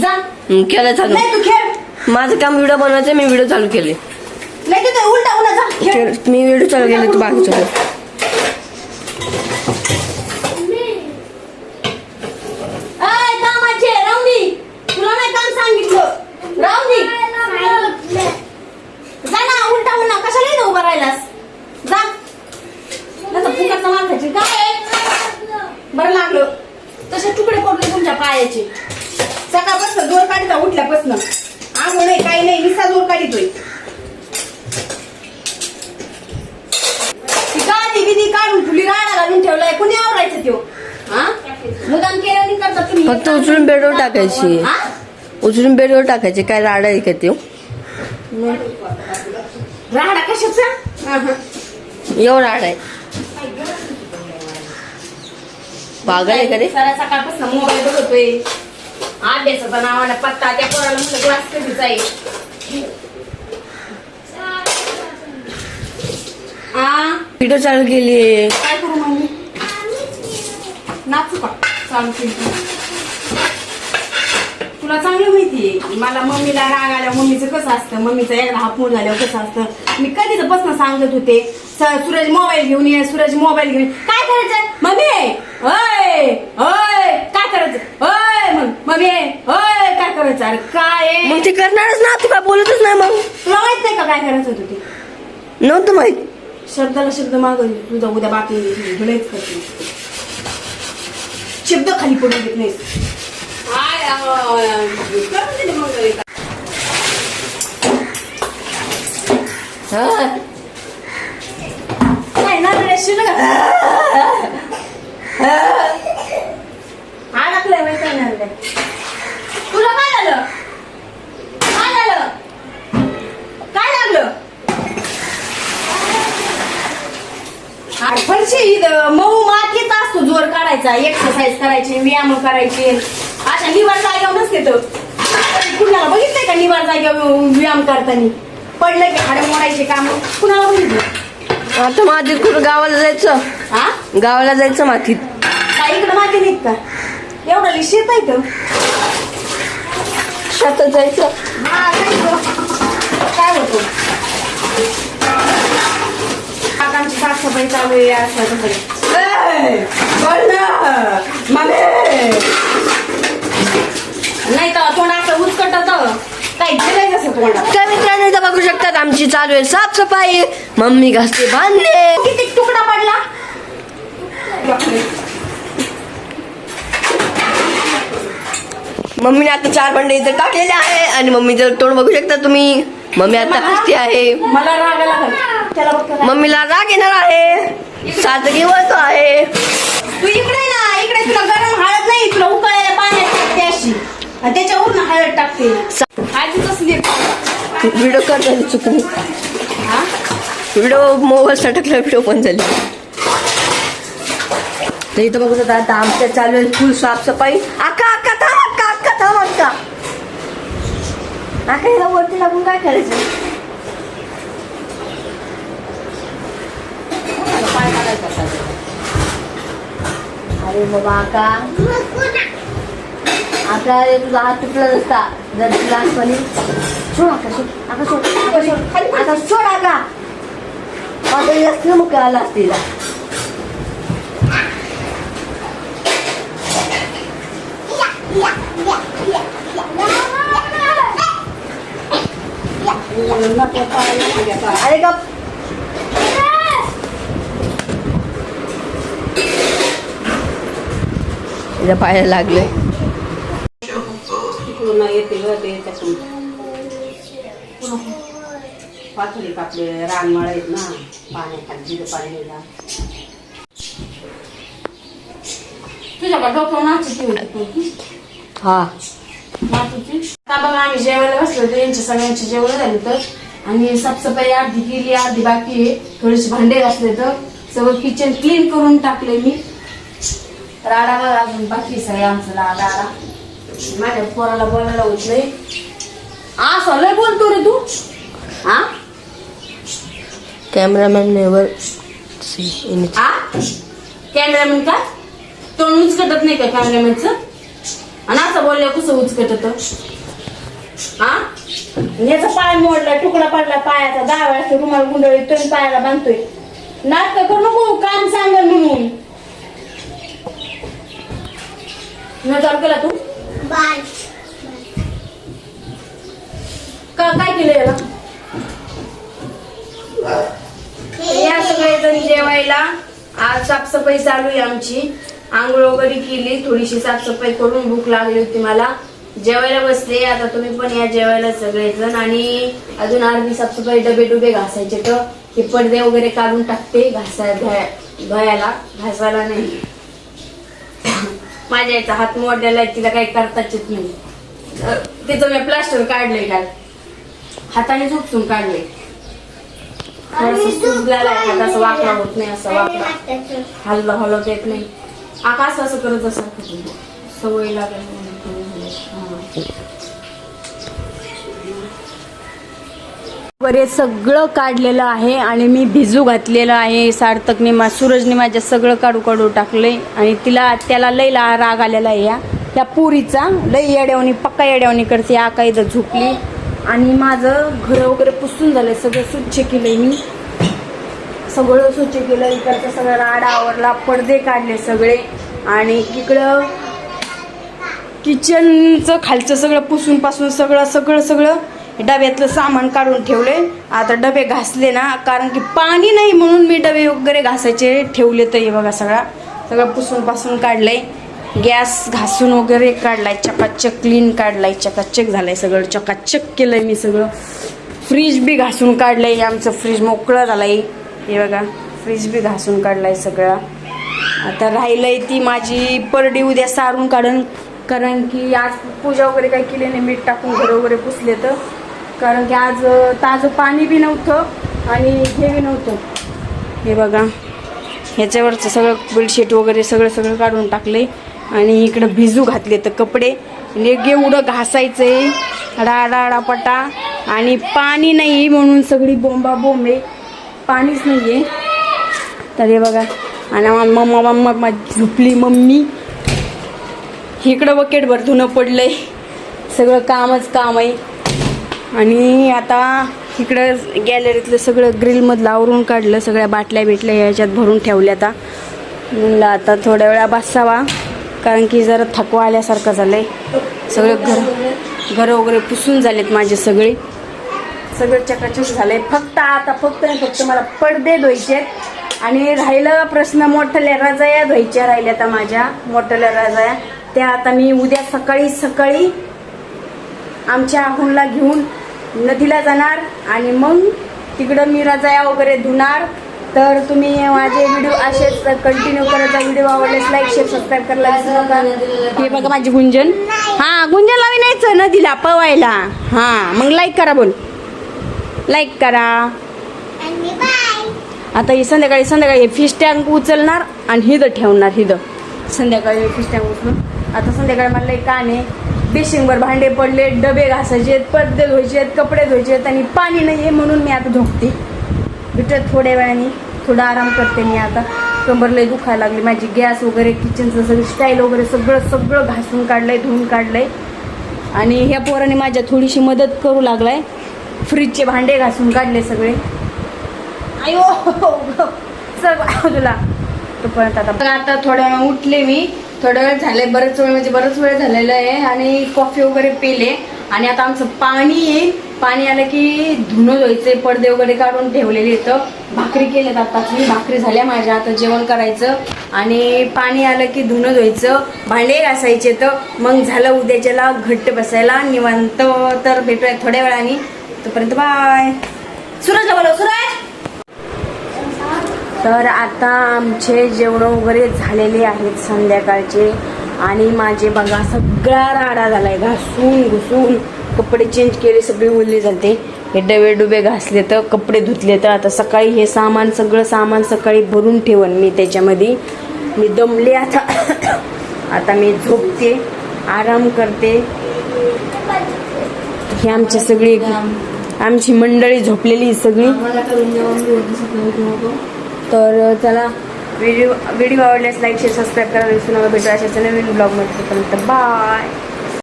जा. केलं चालू. नाही तू खेळ. माझं काम व्हिडिओ बनवायचं मी व्हिडिओ चालू केले. नाही तिथे उलटा उलटा जा खेळ. केलं- मी व्हिडिओ चालू केले तू कामाचे राहून दे तुला नाही काम सांगितलं. राहून दे बिदी काढून तुली राडा घालून ठेवलाय. कुणी आवरायचं त्यो? हा? मुदाम केलं नाही करता तुम्ही. फक्त उचलून बेडवर टाकायची? उचलून बेडवर टाकायचे. काय राडा आहे का ते राडा कशाचा. एवढं राडा आहे. पागल आहे का रे? सारा सकाळपासून मोबाईल बघतोय अभ्यासाचा नावाला पत्ता. त्या पोराला म्हटलं क्लास कधीच आहे आ? व्हिडिओ चालू केली काय करू मम्मी? नाचू का? चालू केली. तुला चांगलं माहितीये मला मम्मीला राग आल्या मम्मीचं कसं असतं? मम्मीचं एकदा मोड झाल्यावर कसं असतं? मी कधीच बसणं सांगत होते. सूरज मोबाईल घेऊन ये सूरज मोबाईल घेऊन. काय करायचं मम्मी! ओय! ओय! काय करायचं? ओय मग मम्मी! ओय काय करायचं? अरे काय? आहे? मग ते करणारच ना तू काय बोलतच नाही मग. तुला माहीत नाही का काय करायचं होतं ते? नव्हतं माहीत. शब्दाला शब्द मागवली तुझा उद्या बाकी तुलाच करते शब्द खाली पडून देत नाहीस. काय, ना रे, शिलं का? अडकलंय माहिती आहे ना रे. तुला काय झालं काय झालं काय लागलं अरे फरशी इथं मऊ मातीत काढायचा एक्सरसाइज करायची व्यायाम करायचे. अशा निवार जागेवर नसते तर कुणाला बघितलंय का निवार जागेवर व्यायाम करताना? पडलं की हाडं मोडायचे काम कुणाला बघितलं? आता मातीत कुठं गावाला जायचं? हा? गावाला जायचं मातीत. काय इकडं माती निघ का? एवढं शेत आहे शेतात जायचं. हा, जायचं. काय होतो? काकांची साफसफाई चालू आहे असं नाही तर तोंड असं उचकटत काय गेलंय कसं तोंडात तर मित्रांनो इथं बघू शकतात आमची चालू आहे साफसफाई मम्मी घासते भांडे किती तुकडा पडला मम्मीने आता चार भांडे इथं टाकलेले आहे आणि मम्मीचं तोंड बघू शकता तुम्ही मम्मी आता हसते आहे मला राग आला का? त्याला बघ त्याला. मम्मीला राग येणार सात वळतो आहे. तू इकडे ना इकडे तुला गरम हळद नाही तुला उकळलेल्या पाण्यात टाकते अशी आणि त्याच्यावरून हळद टाकते. हळदी कसली? व्हिडिओ करता चुकून? हा? व्हिडिओ मोबाईल टाकला व्हिडिओ पण झाली. तर इथं बघू शकता आता आमच्या चालू आहे फुल साफसफाई. अक्का अक्का थांब अक्का अक्का थांब अक्का. हिला वरती लागून काय करायचं? अरे बाबा आका अक्का रे तुझा हात तुटला नसता. जर तुला लहानपणी सोड आका सोड सोड अक्का सोड आका सोड अक्का माझं असतील. अरे का तिच्या पायाला लागले पातळी कापले रानमाळ आहेत ना पाणी. तुझ्याकडे नाचती होती तू? हा. मातुची का बघा आम्ही जेवायला बसलो होतो. यांच्या सगळ्यांची जेवण झाली तर आणि साफसफाई अर्धी केली अर्धी बाकी आहे. थोडेसे भांडे घासले तर सगळं किचन क्लीन करून टाकले मी. राडा बघा अजून बाकी आहे सगळं आमचं राडा माझ्या पोराला बोलायला होत नाही. असं लय बोलतो रे तू. हा कॅमेरामॅन नेवर आ? कॅमेरामॅन का? तोंड उचकटत नाही का कॅमेरामॅनचं आणि असं बोलल्या कसं उचकट होतं हा याचा पाय मोडला तुकडा पडला पायाचा. दहा वेळा रुमाल गुंडळी तो पायाला बांधतोय. नाटक करू नको काम सांगल म्हणून. न चालू केला तू? का काय केलं याला? या सगळेजण जेवायला. आज साफसफाई चालू आहे आमची. आंघोळ वगैरे केली थोडीशी साफसफाई करून भूक लागली होती मला. जेवायला बसले आता तुम्ही पण या जेवायला सगळेजण. आणि अजून अर्धी साफसफाई डबे डुबे घासायचे तर. हे पडदे वगैरे काढून टाकते घासा धुया- धुयाला घासायला नाही. माझ्या याचा हात मोडलेला आहे तिला काही करताच येत नाही. अं, तिचं मी प्लास्टर काढलंय काल. हाताने झोपसून काढलंय. थोडंसं सुजलेला आहे हात असं वाकडा होत नाही असं वाकडा हलवा हलवता येत नाही. आकाश असं करत असं सवय लागेल म्हणून. हा. वरे सगळं काढलेलं आहे आणि मी भिजू घातलेलं आहे. सार्थकने मा सूरजने माझ्या सगळं काढू काढू टाकलंय. आणि तिला त्याला लई ला राग आलेला आहे या. त्या पुरीचा लई येड्यावणी पक्का येड्यावणी करते. या काही झोपली. आणि माझं घर वगैरे पुसून झालंय. सगळं स्वच्छ केलंय मी. सगळं स्वच्छ केलं इकडचं सगळं राडा आवरला. पडदे काढले सगळे. आणि इकडं किचनचं खालचं सगळं पुसून पासून सगळं सगळं सगळं डब्यातलं सामान काढून ठेवले आता डबे घासले ना कारण की पाणी नाही म्हणून मी डबे वगैरे घासायचे ठेवले तर हे बघा सगळा. सगळं पुसून पासून काढलंय. गॅस घासून वगैरे काढलाय चकाचक क्लीन काढलाय चकाचक झालंय सगळं. चकाचक केलंय मी सगळं. फ्रीज बी घासून काढलंय आमचं फ्रीज मोकळं झालंय. हे बघा फ्रीज बी घासून काढलाय सगळा. आता राहिलंय ती माझी परडी उद्या सारून काढून. कारण की आज पूजा वगैरे काही केली नाही मीठ टाकून घर वगैरे पुसले तर. कारण की आज ताजं पाणी बी नव्हतं आणि हे बी नव्हतं. हे बघा ह्याच्यावरचं सगळं बेडशीट वगैरे सगळं सगळं काढून टाकले आणि इकडं भिजू घातले तर कपडे. आणि एवढं घासायचंय. डाडाडापटा आणि पाणी नाही म्हणून सगळी बोंबा बोंबे पाणीच नाही आहे तर हे बघा आणि मम्मा मम्मा माझी झुपली मम्मी. इकडं बकेटभर धुणं पडलंय. सगळं कामच काम आहे. आणि आता इकडं गॅलरीतलं सगळं ग्रिलमधलं आवरून काढलं सगळ्या बाटल्या बिटल्या याच्यात भरून ठेवल्या आता. म्हणलं आता थोड्या वेळा बसावा कारण की जरा थकवा आल्यासारखं झालं आहे सगळं घर घरं वगैरे पुसून झालेत माझे सगळे. सगळं चकाचक झालं आहे फक्त आता फक्त नाही फक्त मला पडदे धुवायचे आणि राहिलं प्रश्न मोठ्या रजाया धुवायच्या राहिल्या आता माझ्या मोठ्या रजाया. त्या आता मी उद्या सकाळी सकाळी आमच्या आहुनला घेऊन नदीला जाणार आणि मग तिकडं मी रजाया वगैरे धुणार. तर तुम्ही माझे व्हिडिओ असेच कंटिन्यू करायचा व्हिडिओ आवडल्यास लाईक शेअर सबस्क्राईब करायला विसरू नका. हे बघा माझी गुंजन. हा गुंजनला बी नाहीच नदीला पवायला. हा मग लाईक करा बोल. लाईक करा. आता ही संध्याकाळी संध्याकाळी हे फिश टँक उचलणार आणि हिथं ठेवणार हिथं संध्याकाळी फिश टँक उचलून. आता संध्याकाळी मला एक काने बेशिंगवर भांडे पडले डबे घासायचे आहेत पडदे धुवायचे आहेत कपडे धुवायचे आहेत आणि पाणी नाही आहे म्हणून मी आता झोपते. भेटत थोड्या वेळाने थोडा आराम करते मी आता. कंबर लय दुखायला लागली. माझी गॅस वगैरे किचनचं सगळं स्टाईल वगैरे सगळं सगळं घासून काढलंय धुवून काढलंय. आणि ह्या पोराने माझ्या थोडीशी मदत करू लागलाय. फ्रीजचे भांडे घासून काढले सगळे. आयो! सर बाजूला तोपर्यंत आता आता थोड्या वेळा उठले मी. थोडा वेळ झाले बरंच वेळ म्हणजे बरंच वेळ झालेला आहे आणि कॉफी वगैरे पिले. आणि आता आमचं पाणी येईल पाणी आलं की धुणं धुवायचे पडदे वगैरे काढून ठेवलेले येतं भाकरी केल्यात आताच मी भाकरी झाल्या माझ्या. आता जेवण करायचं. आणि पाणी आलं की धुणं धुवायचं. भांडे घासायचे तर मग झालं उद्याच्याला घट्ट बसायला. निवांत तर भेटूया थोड्या वेळाने. तोपर्यंत बाय सुरज बोलव. सुरज! तर आता आमचे जेवण वगैरे झालेले आहेत संध्याकाळचे. आणि माझे बघा सगळा राडा झालाय. घासून घुसून कपडे चेंज केले सगळे उरले जाते हे डबे डुबे घासले तर कपडे धुतले तर आता सकाळी हे सामान सगळं सामान सकाळी भरून ठेवन मी त्याच्यामध्ये. मी दमले आता. आता मी झोपते आराम करते. हे आमची सगळी आमची मंडळी झोपलेली सगळी. तर चला व्हिडिओ व्हिडिओ आवडल्यास लाईक शेअर सबस्क्राईब करा. विसरू नका भेटू अशाच नवीन ब्लॉगमध्ये बाय